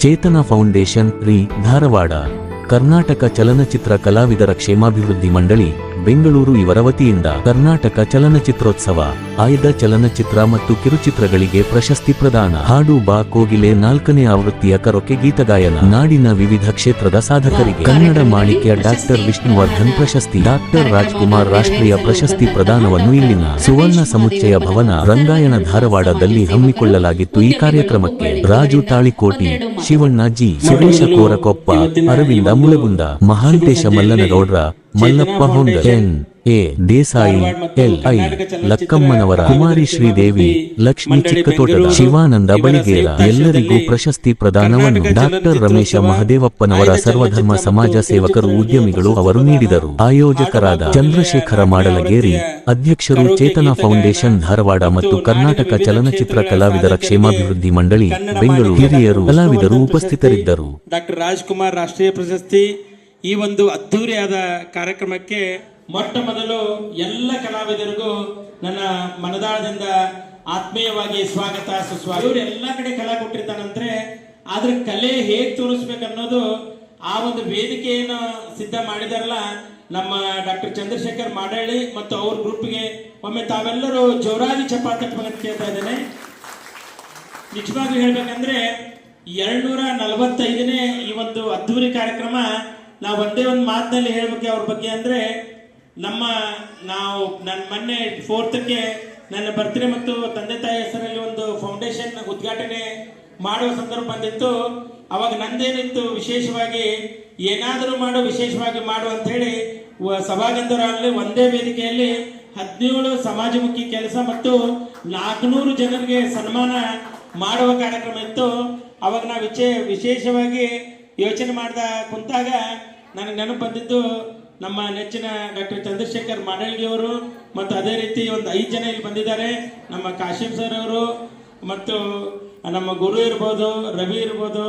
ಚೇತನ foundation ರೀ ಧಾರವಾಡ ಕರ್ನಾಟಕ ಚಲನಚಿತ್ರ ಕಲಾವಿದರ ಕ್ಷೇಮಾಭಿವೃದ್ಧಿ ಮಂಡಳಿ, ಬೆಂಗಳೂರು ಇವರ ವತಿಯಿಂದ ಕರ್ನಾಟಕ ಚಲನಚಿತ್ರೋತ್ಸವ, ಆಯ್ದ ಚಲನಚಿತ್ರ ಮತ್ತು ಕಿರುಚಿತ್ರಗಳಿಗೆ ಪ್ರಶಸ್ತಿ ಪ್ರದಾನ. ಹಾಡು, ಬಾ, ಕೋಗಿಲೆ ನಾಲ್ಕನೇ ಆವೃತ್ತಿಯ ಕರೊಕೆ ಗೀತಗಾಯನ ನಾಡಿನ ವಿವಿಧ ಕ್ಷೇತ್ರದ ಸಾಧಕರಿಗೆ ಕನ್ನಡ ಮಾಣಿಕ್ಯ ಡಾಕ್ಟರ್ ವಿಷ್ಣುವರ್ಧನ್ ಪ್ರಶಸ್ತಿ. ಡಾಕ್ಟರ್ ರಾಜ್ಕುಮಾರ್ ರಾಷ್ಟ್ರೀಯ ಪ್ರಶಸ್ತಿ ಪ್ರದಾನವನ್ನು ಇಲ್ಲಿನ ಸುವರ್ಣ ಸಮುಚ್ಚಯ ಭವನ, ರಂಗಾಯಣ ಧಾರವಾಡದಲ್ಲಿ ಹಮ್ಮಿಕೊಳ್ಳಲಾಗಿತ್ತು ಈ ಕಾರ್ಯಕ್ರಮಕ್ಕೆ Raju Talikoti, Shivanna G, Suresh Korakoppa, Aravind Mulagunda Mahantesh Mallanagoudar Mallappa Honda A. Desai L. I. Lakkammanavar Kumari Sridevi Lakshmi Chikkathotad Shivanand Baliger ಎಲ್ಲರಿಗೂ ಪ್ರಶಸ್ತಿ ಪ್ರದಾನವನ್ನು ಡಾಕ್ಟರ್ ರಮೇಶ ಮಹದೇವಪ್ಪನವರ ಸರ್ವಧರ್ಮ ಸಮಾಜ ಸೇವಕರು ಉದ್ಯಮಿಗಳು ಅವರು ನೀಡಿದರು. ಆಯೋಜಕರಾದ ಚಂದ್ರಶೇಖರ ಮಾಡಲಗೇರಿ ಅಧ್ಯಕ್ಷರು ಚೇತನ ಫೌಂಡೇಶನ್ ಧಾರವಾಡ ಮತ್ತು ಕರ್ನಾಟಕ ಚಲನಚಿತ್ರ ಕಲಾವಿದರ ಕ್ಷೇಮಾಭಿವೃದ್ಧಿ ಮಂಡಳಿ ಬೆಂಗಳೂರು. ಹಿರಿಯರು ಕಲಾವಿದರು ಉಪಸ್ಥಿತರಿದ್ದರು. ಡಾಕ್ಟರ್ ರಾಜ್ಕುಮಾರ್ ರಾಷ್ಟ್ರೀಯ ಪ್ರಶಸ್ತಿ ಈ ಒಂದು ಅದ್ಧೂರಿಯಾದ ಕಾರ್ಯಕ್ರಮಕ್ಕೆ ಮೊಟ್ಟ ಮೊದಲು ಎಲ್ಲ ಕಲಾವಿದರಿಗೂ ನನ್ನ ಮನದಾಳದಿಂದ ಆತ್ಮೀಯವಾಗಿ ಸ್ವಾಗತ, ಸುಸ್ವಾಗತ. ಇವರು ಎಲ್ಲ ಕಡೆ ಕಲಾ ಕೊಟ್ಟಿರ್ತಾನಂದ್ರೆ ಆದ್ರೆ ಕಲೆ ಹೇಗ್ ತೋರಿಸ್ಬೇಕು ಅನ್ನೋದು ಆ ಒಂದು ವೇದಿಕೆಯನ್ನು ಸಿದ್ಧ ಮಾಡಿದಾರಲ್ಲ ನಮ್ಮ ಡಾಕ್ಟರ್ ಚಂದ್ರಶೇಖರ್ ಮಾಡಳ್ಳಿ ಮತ್ತು ಅವ್ರ ಗ್ರೂಪ್ಗೆ ಒಮ್ಮೆ ತಾವೆಲ್ಲರೂ ಜೋರಾಗಿ ಚಪಾತಿ ಅಂತ ಕೇಳ್ತಾ ಇದ್ದೇನೆ. ನಿಜವಾಗ್ಲೂ ಹೇಳ್ಬೇಕಂದ್ರೆ ಎರಡ್ನೂರ ನಲವತ್ತೈದನೇ ಈ ಒಂದು ಅದ್ಧೂರಿ ಕಾರ್ಯಕ್ರಮ ನಾವು ಒಂದೇ ಒಂದು ಮಾತಿನಲ್ಲಿ ಹೇಳ್ಬೇಕು ಅವ್ರ ಬಗ್ಗೆ ಅಂದ್ರೆ ನಮ್ಮ ನಾವು ನನ್ನ ಮೊನ್ನೆ ಫೋರ್ತಕ್ಕೆ ನನ್ನ ಬರ್ತ್ಡೇ ಮತ್ತು ತಂದೆ ತಾಯಿ ಹೆಸರಲ್ಲಿ ಒಂದು ಫೌಂಡೇಶನ್ ಉದ್ಘಾಟನೆ ಮಾಡುವ ಸಂದರ್ಭ ಬಂದಿತ್ತು. ಅವಾಗ ನಂದೇನಿತ್ತು ವಿಶೇಷವಾಗಿ, ಏನಾದರೂ ಮಾಡು, ವಿಶೇಷವಾಗಿ ಮಾಡು ಅಂತ ಹೇಳಿ ಸಭಾಗಂಧರಲ್ಲಿ ಒಂದೇ ವೇದಿಕೆಯಲ್ಲಿ ಹದಿನೇಳು ಸಮಾಜಮುಖಿ ಕೆಲಸ ಮತ್ತು ನಾಲ್ಕುನೂರು ಜನರಿಗೆ ಸನ್ಮಾನ ಮಾಡುವ ಕಾರ್ಯಕ್ರಮ ಇತ್ತು. ಅವಾಗ ನಾವು ವಿಶೇಷವಾಗಿ ಯೋಚನೆ ಮಾಡ್ದ ಕುಂತಾಗ ನನಗೆ ನೆನಪು ಬಂದಿದ್ದು ನಮ್ಮ ನೆಚ್ಚಿನ ಡಾಕ್ಟರ್ ಚಂದ್ರಶೇಖರ್ ಅವರು ಮತ್ತು ಅದೇ ರೀತಿ ಒಂದು ಐದು ಜನ ಇಲ್ಲಿ ಬಂದಿದ್ದಾರೆ. ನಮ್ಮ ಕಾಶಿಂ ಸರ್ ಅವರು ಮತ್ತು ನಮ್ಮ ಗುರು ಇರ್ಬೋದು, ರವಿ ಇರ್ಬೋದು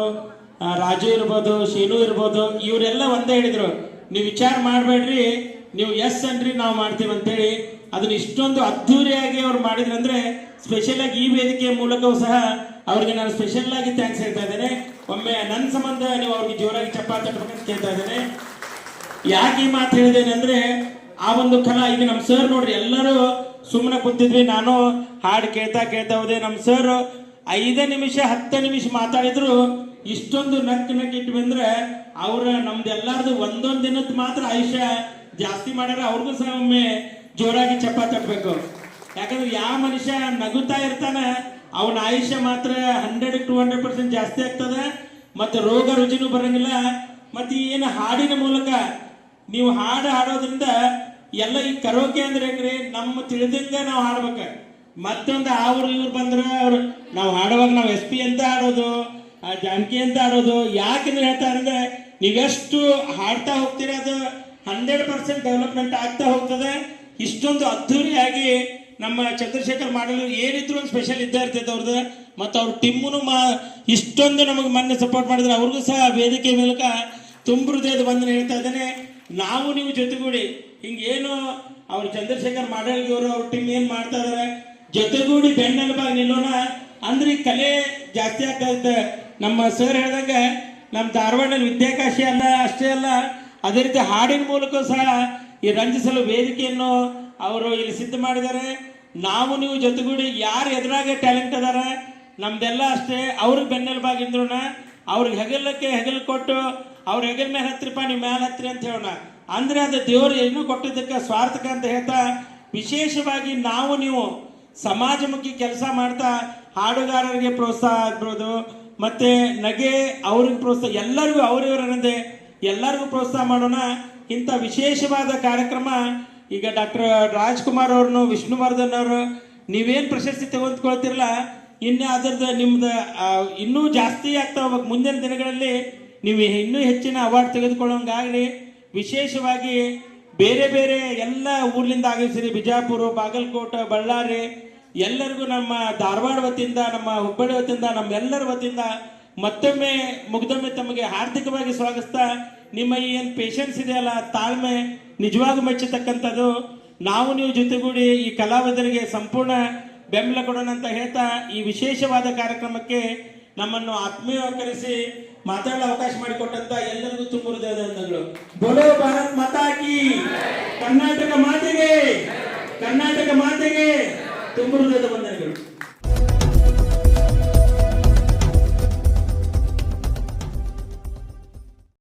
ರಾಜು ಇರ್ಬೋದು, ಶೀನು ಇರ್ಬೋದು, ಇವರೆಲ್ಲ ಒಂದೇ ಹೇಳಿದರು. ನೀವು ವಿಚಾರ ಮಾಡಬೇಡ್ರಿ, ನೀವು ಎಸ್ ಅನ್ರಿ, ನಾವು ಮಾಡ್ತೀವಿ ಅಂತೇಳಿ. ಅದನ್ನ ಇಷ್ಟೊಂದು ಅದ್ಧೂರಿಯಾಗಿ ಅವ್ರು ಮಾಡಿದ್ರು ಅಂದರೆ ಸ್ಪೆಷಲ್ ಆಗಿ ಈ ವೇದಿಕೆಯ ಮೂಲಕವೂ ಸಹ ಅವ್ರಿಗೆ ನಾನು ಸ್ಪೆಷಲ್ ಆಗಿ ಥ್ಯಾಂಕ್ಸ್ ಹೇಳ್ತಾ ಇದ್ದೇನೆ. ಒಮ್ಮೆ ನನ್ನ ಸಂಬಂಧ ನೀವು ಅವ್ರಿಗೆ ಜೋರಾಗಿ ಚಪ್ಪಾಳೆ ತಟ್ಟಬೇಕಂತ ಕೇಳ್ತಾ ಇದ್ದೇನೆ. ಯಾಕೆ ಈ ಮಾತು ಹೇಳಿದ್ದೇನೆ ಅಂದ್ರೆ, ಆ ಒಂದು ಕಲಾ, ಈಗ ನಮ್ಮ ಸರ್ ನೋಡ್ರಿ, ಎಲ್ಲರೂ ಸುಮ್ಮನೆ ಕುಂತಿದ್ವಿ. ನಾನು ಹಾಡು ಕೇಳ್ತಾ ಕೇಳ್ತಾ ಹೋದೆ. ನಮ್ಮ ಸರ್ ಐದೇ ನಿಮಿಷ, ಹತ್ತು ನಿಮಿಷ ಮಾತಾಡಿದ್ರು. ಇಷ್ಟೊಂದು ನಕ್ ನಕ್ ಇಟ್ಟು ಬಂದ್ರೆ, ಅವ್ರ ನಮ್ದೆಲ್ಲಾರ್ದು ಒಂದೊಂದ್ ದಿನದ ಮಾತ್ರ ಆಯುಷ್ಯ ಜಾಸ್ತಿ ಮಾಡ್ಯಾರ. ಅವ್ರಿಗೂ ಸಹ ಒಮ್ಮೆ ಜೋರಾಗಿ ಚಪ್ಪ ತಟ್ಟಬೇಕು ಯಾಕಂದ್ರೆ ಯಾವ ಮನುಷ್ಯ ನಗುತ್ತಾ ಇರ್ತಾನ, ಅವನ ಆಯುಷ್ಯ ಮಾತ್ರ ಹಂಡ್ರೆಡ್ ಟು ಹಂಡ್ರೆಡ್ ಪರ್ಸೆಂಟ್ ಜಾಸ್ತಿ ಆಗ್ತದೆ. ಮತ್ತೆ ರೋಗ ರುಜಿನೂ ಬರಂಗಿಲ್ಲ. ಮತ್ತೆ ಏನು ಹಾಡಿನ ಮೂಲಕ ನೀವು ಹಾಡು ಹಾಡೋದ್ರಿಂದ ಎಲ್ಲ ಈ ಕರೋಕೆ ಅಂದ್ರೆ ಹೆಂಗ್ರಿ? ನಮ್ಮ ತಿಳಿದಂಗ ನಾವು ಹಾಡ್ಬೇಕ. ಮತ್ತೊಂದು ಅವ್ರು ಇವ್ರು ಬಂದ್ರೆ ಅವ್ರು ನಾವು ಹಾಡುವಾಗ ನಾವು ಎಸ್ ಪಿ ಅಂತ ಹಾಡೋದು, ಆ ಜಾನಕಿ ಅಂತ ಹಾಡೋದು, ಯಾಕೆಂದ್ರೆ ಹೇಳ್ತಾರೆ ಅಂದ್ರೆ ನೀವೆಷ್ಟು ಹಾಡ್ತಾ ಹೋಗ್ತೀರ ಅದು ಹಂಡ್ರೆಡ್ ಪರ್ಸೆಂಟ್ ಡೆವಲಪ್ಮೆಂಟ್ ಆಗ್ತಾ ಹೋಗ್ತದೆ. ಇಷ್ಟೊಂದು ಅದ್ಧೂರಿಯಾಗಿ ನಮ್ಮ ಚಂದ್ರಶೇಖರ್ ಮಾಡಲು ಏನಿದ್ರು ಒಂದು ಸ್ಪೆಷಲ್ ಇದ್ದೇ ಇರ್ತೈತೆ ಅವ್ರದ್ದು ಮತ್ತು ಅವ್ರ ಟೀಮು ಮಾ ಇಷ್ಟೊಂದು ನಮಗೆ ಮೊನ್ನೆ ಸಪೋರ್ಟ್ ಮಾಡಿದ್ರೆ. ಅವ್ರಿಗೂ ಸಹ ವೇದಿಕೆ ಮೂಲಕ ತುಂಬ ಹೃದಯದ ಬಂಧನ ಹೇಳ್ತಾ ಇದ್ದೇನೆ. ನಾವು ನೀವು ಜೊತೆಗೂಡಿ. ಹಿಂಗೇನು ಅವ್ರು ಚಂದ್ರಶೇಖರ್ ಮಾಡಳ್ಗಿ ಅವರು ಟೀಮ್ ಏನು ಮಾಡ್ತಾ ಇದಾರೆ? ಜೊತೆಗೂಡಿ ಬೆನ್ನೆಲುಬಾಗಿ ನಿಲ್ಲೋಣ. ಅಂದ್ರೆ ಕಲೆ ಜಾಸ್ತಿ ಆಗ್ತಾ ನಮ್ಮ ಸರ್ ಹೇಳ್ದಂಗೆ ನಮ್ಮ ಧಾರವಾಡದಲ್ಲಿ ವಿದ್ಯಾಕಾಶಿ ಅಲ್ಲ, ಅಷ್ಟೇ ಅಲ್ಲ. ಅದೇ ರೀತಿ ಹಾಡಿನ ಮೂಲಕ ಸಹ ಈ ರಂಜಿಸಲು ವೇದಿಕೆಯನ್ನು ಅವರು ಇಲ್ಲಿ ಸಿದ್ಧ ಮಾಡಿದ್ದಾರೆ. ನಾವು ನೀವು ಜೊತೆಗೂಡಿ ಯಾರು ಎದುರಾಗೆ ಟ್ಯಾಲೆಂಟ್ ಅದಾರ ನಮ್ದೆಲ್ಲ ಅಷ್ಟೇ. ಅವ್ರಿಗೆ ಬೆನ್ನೆಲುಬಾಗಿ ನಿಂದ್ರೋಣ ಅವ್ರಿಗೆ ಹೆಗಲಕ್ಕೆ ಹೆಗಲು ಕೊಟ್ಟು, ಅವ್ರ ಹೆಗಲ ಮೇಲೆ ಹತ್ತಿರಪ್ಪ, ನೀವು ಮೇಲೆ ಹತ್ತಿರಿ ಅಂತ ಹೇಳೋಣ. ಅಂದ್ರೆ ಅದು ದೇವರು ಏನೂ ಕೊಟ್ಟಿದ್ದಕ್ಕೆ ಸ್ವಾರ್ಥಕ ಅಂತ ಹೇಳ್ತಾ, ವಿಶೇಷವಾಗಿ ನಾವು ನೀವು ಸಮಾಜಮುಖಿ ಕೆಲಸ ಮಾಡ್ತಾ, ಹಾಡುಗಾರರಿಗೆ ಪ್ರೋತ್ಸಾಹ ಆಗ್ಬೋದು, ಮತ್ತೆ ನಗೆ ಅವ್ರಿಗೆ ಪ್ರೋತ್ಸಾಹ, ಎಲ್ಲರಿಗೂ ಅವರಿವರನ್ನದೇ ಎಲ್ಲರಿಗೂ ಪ್ರೋತ್ಸಾಹ ಮಾಡೋಣ. ಇಂಥ ವಿಶೇಷವಾದ ಕಾರ್ಯಕ್ರಮ ಈಗ ಡಾಕ್ಟರ್ ರಾಜ್ಕುಮಾರ್ ಅವ್ರನ್ನು, ವಿಷ್ಣುವರ್ಧನ್ ಅವರು, ನೀವೇನು ಪ್ರಶಸ್ತಿ ತೆಗೆದುಕೊಳ್ತಿರಲ್ಲ ಇನ್ನು ಅದರದ್ದು ನಿಮ್ದು ಇನ್ನೂ ಜಾಸ್ತಿ ಆಗ್ತಾ ಹೋಗ್ಬೇಕು. ಮುಂದಿನ ದಿನಗಳಲ್ಲಿ ನೀವು ಇನ್ನೂ ಹೆಚ್ಚಿನ ಅವಾರ್ಡ್ ತೆಗೆದುಕೊಳ್ಳೋಂಗಾಗಲಿ. ವಿಶೇಷವಾಗಿ ಬೇರೆ ಬೇರೆ ಎಲ್ಲ ಊರ್ಲಿಂದ ಆಗಮಿಸಿರಿ. ಬಿಜಾಪುರ, ಬಾಗಲಕೋಟೆ, ಬಳ್ಳಾರಿ, ಎಲ್ಲರಿಗೂ ನಮ್ಮ ಧಾರವಾಡ ವತಿಯಿಂದ, ನಮ್ಮ ಹುಬ್ಬಳ್ಳಿ ವತಿಯಿಂದ, ನಮ್ಮೆಲ್ಲರ ವತಿಯಿಂದ ಮತ್ತೊಮ್ಮೆ ಮುಗ್ದೊಮ್ಮೆ ತಮಗೆ ಹಾರ್ದಿಕವಾಗಿ ಸ್ವಾಗತಿಸ್ತಾ, ನಿಮ್ಮ ಈ ಏನು ಪೇಷನ್ಸ್ ಇದೆಯಲ್ಲ, ತಾಳ್ಮೆ ನಿಜವಾಗೂ ಮೆಚ್ಚತಕ್ಕಂಥದ್ದು. ನಾವು ನೀವು ಜೊತೆಗೂಡಿ ಈ ಕಲಾವಿದರಿಗೆ ಸಂಪೂರ್ಣ ಬೆಂಬಲ ಕೊಡೋಣ ಅಂತ ಹೇಳ್ತಾ ಈ ವಿಶೇಷವಾದ ಕಾರ್ಯಕ್ರಮಕ್ಕೆ ನಮ್ಮನ್ನು ಆತ್ಮೀಯಕರಿಸಿ ಕರೆಸಿ ಮಾತಾಡಲು ಅವಕಾಶ ಮಾಡಿಕೊಟ್ಟಂತ ಎಲ್ಲರಿಗೂ ತುಂಬ ಬೋಲೋ ಭಾರತ್ ಮಾತಾಕಿ ಕರ್ನಾಟಕ ಮಾತೆಗೆ! ಕರ್ನಾಟಕ ಮಾತೆಗೆ! ತುಂಬ ಹೃದಯದ